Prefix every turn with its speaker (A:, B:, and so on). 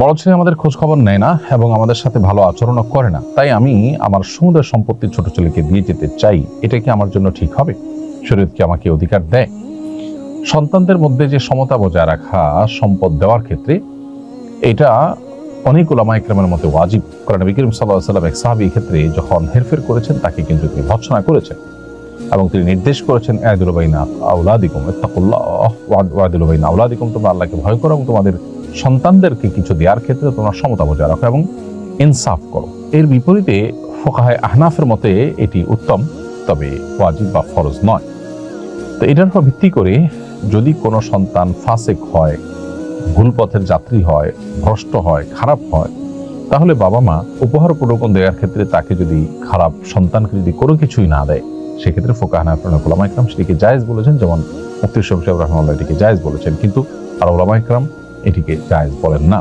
A: বড় ছেলে আমাদের খোঁজ খবর নেয় না এবং আমাদের সাথে ভালো আচরণও করে না। তাই আমি আমার সমুদয় সম্পত্তি ছোট ছেলেকে দিয়ে যেতে চাই। এটা কি আমার জন্য ঠিক হবে? শরীয়ত কি আমাকে অধিকার দেয়? সন্তানদের মধ্যে যে সমতা বজায় রাখা সম্পদ দেওয়ার ক্ষেত্রে এটা অনেক ওলামা ইকরামের মধ্যে ওয়াজিব। করেন নবী করিম সাল্লাহ সাল্লাম এক সাহাবি ক্ষেত্রে যখন হেরফের করেছেন, তাকে কিন্তু তিনি ভৎসনা করেছেন এবং তিনি নির্দেশ করেছেন আয়দুলবাইনা আউলাদিকুম ইত্তাকুল্লাহ ওয়াদিলবাইনা আউলাদিকুম তোমরা আল্লাহকে ভয় করো এবং তোমাদের সন্তানদেরকে কিছু দেওয়ার ক্ষেত্রে তোমরা সমতা বজায় রাখো এবং ইনসাফ করো। এর বিপরীতে ফোকাহায় আহনাফের মতে এটি উত্তম, তবে ওয়াজিব বা ফরজ নয়। তো এটার উপর ভিত্তি করে যদি কোনো সন্তান ফাসেক হয় ভুল পথের যাত্রী হয়, ভ্রষ্ট হয়, খারাপ হয়, তাহলে বাবা মা উপহার উপঢৌকন দেওয়ার ক্ষেত্রে তাকে যদি খারাপ সন্তানকে যদি কোনো কিছুই না দেয়, সেক্ষেত্রে ফোকাহানা ওলামা ইকরাম সেটিকে জায়েজ বলেছেন, যেমন মুফতি শফিক সাহেব এটিকে জায়েজ বলেছেন। কিন্তু আর ওলামা ইকরাম এটিকে জায়েজ বলেন না।